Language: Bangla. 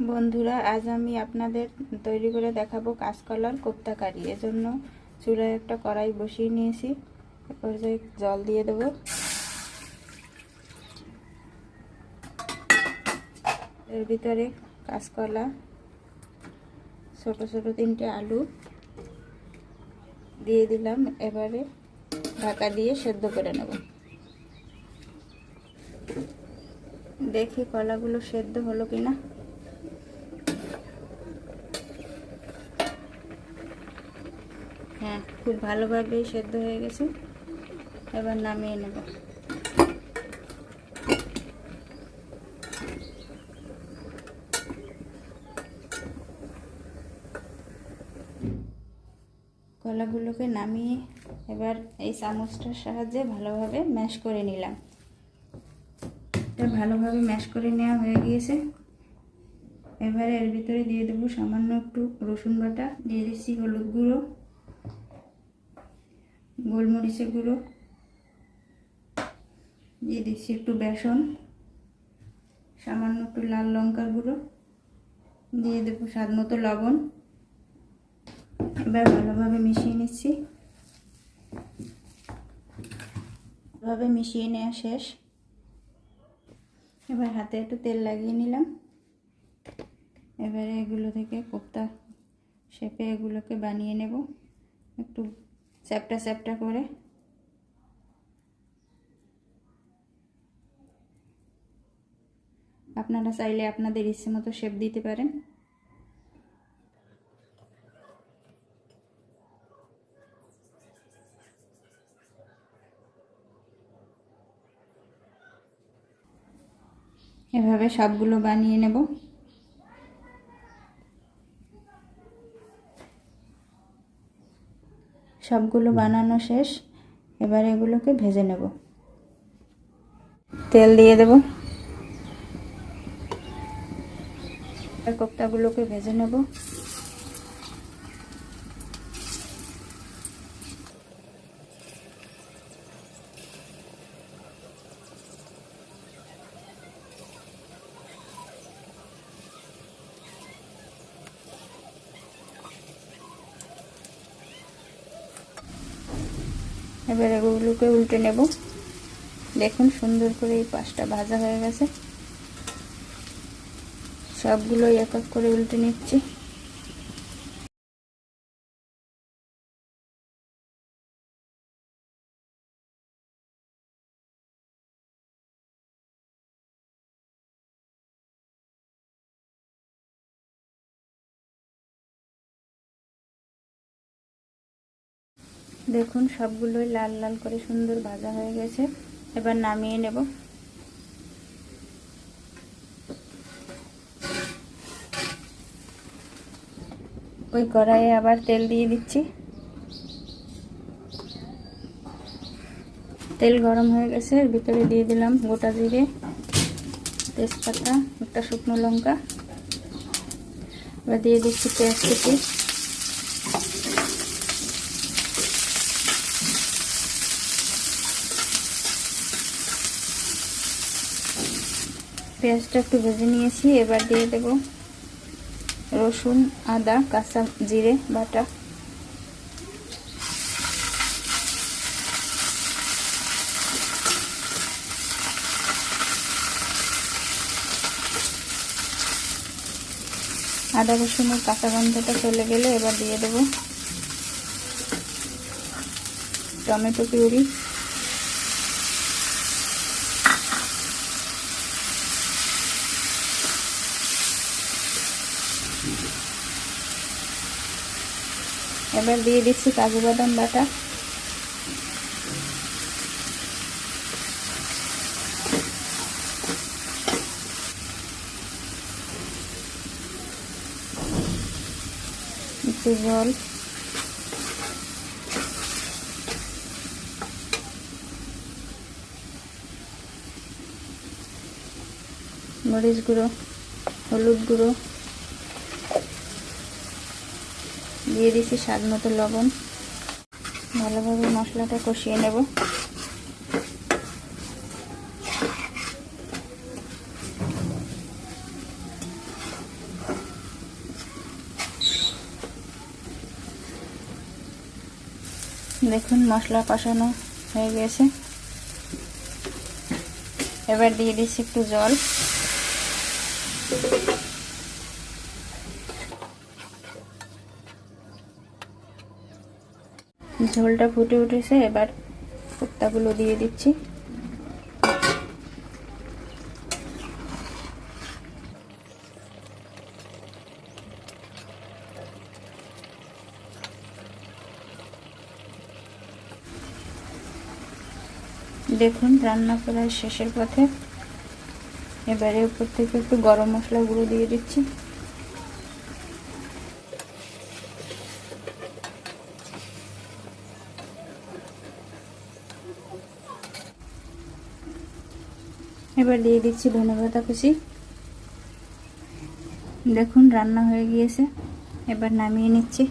বন্ধুরা, আজ আমি আপনাদের তৈরি করে দেখাবো কাঁচকলার কোপ্তা কারি এজন্য চুলায় একটা কড়াই বসিয়ে নিয়েছি। এরপর যে জল দিয়ে দেবো। এর ভিতরে কাঁচকলা, ছোট ছোট তিনটে আলু দিয়ে দিলাম। এবারে ঢাকা দিয়ে সেদ্ধ করে নেব। দেখি কলাগুলো সেদ্ধ হলো কিনা। হ্যাঁ খুব ভালোভাবেই সেদ্ধ হয়ে গেছে। এবার নামিয়ে নেব। কলাগুলোকে নামিয়ে এবার এই চামচটার সাহায্যে ভালোভাবে ম্যাশ করে নিলাম। এটা ভালোভাবে ম্যাশ করে নেওয়া হয়ে গিয়েছে। এবারে এর ভিতরে দিয়ে দেবো সামান্য একটু রসুন বাটা দিয়ে দিচ্ছি হলুদ গুঁড়ো গোলমরিচের গুঁড়ো, দিয়ে দিচ্ছি একটু বেসন, সামান্য একটু লাল লঙ্কার গুঁড়ো, দিয়ে দেবো স্বাদ মতো লবণ। এবার ভালোভাবে মিশিয়ে নিচ্ছি। ভাবে মিশিয়ে নেওয়া শেষ। এবার হাতে একটু তেল লাগিয়ে নিলাম। এবারে এগুলো থেকে কোপ্তা শেপে এগুলোকে বানিয়ে নেব। একটু চ্যাপটা চ্যাপটা করে। আপনারা চাইলে আপনাদের ইচ্ছে মতো শেপ দিতে পারেন। এভাবে সবগুলো বানিয়ে নেব। সবগুলো বানানো শেষ। এবার এগুলোকে ভেজে নেব। তেল দিয়ে দেব। কোপ্তাগুলোকে ভেজে নেব। এবার এগুলোকে উল্টে নেব। দেখুন সুন্দর করে এই পাশটা ভাজা হয়ে গেছে। সবগুলোই এক এক করে উল্টে নিচ্ছি। দেখুন, সবগুলোই লাল লাল করে সুন্দর ভাজা হয়ে গেছে। এবার নামিয়ে নেব। ওই কড়াইয়ে আবার তেল দিয়ে দিচ্ছি। তেল গরম হয়ে গেছে ভিতরে দিয়ে দিলাম গোটা জিরে, তেজপাতা, একটা শুকনো লঙ্কা। এবার দিয়ে দিচ্ছি পেঁয়াজ কুচি। পেঁয়াজটা একটু ভেজে নিয়েছি, এবার দিয়ে দেব রসুন, আদা, কাঁচা জিরে, বাটা। আদা রসুনের কাঁচা গন্ধটা চলে গেলে এবার দিয়ে দেব টমেটো পিউরি। এবার দিয়ে দিচ্ছি কাজু বাদাম বাটা। একটু জল। মরিচ গুঁড়ো হলুদ গুঁড়ো। দিয়ে দিচ্ছি স্বাদ মতো লবণ। ভালোভাবে মশলাটা কষিয়ে নেব। দেখুন মশলা কষানো হয়ে গেছে। এবার দিয়ে দিচ্ছি একটু জল। ঝোলটা ফুটে উঠেছে, এবার কুত্তাগুলো দিয়ে দিচ্ছি। দেখুন, রান্না করার শেষের পথে। এবারে উপর থেকে একটু গরম মশলা গুঁড়ো দিয়ে দিচ্ছি। এবার দিয়ে দিচ্ছি ধনে পাতা কুচি। দেখুন রান্না হয়ে গিয়েছে। এবার নামিয়ে নিচ্ছি।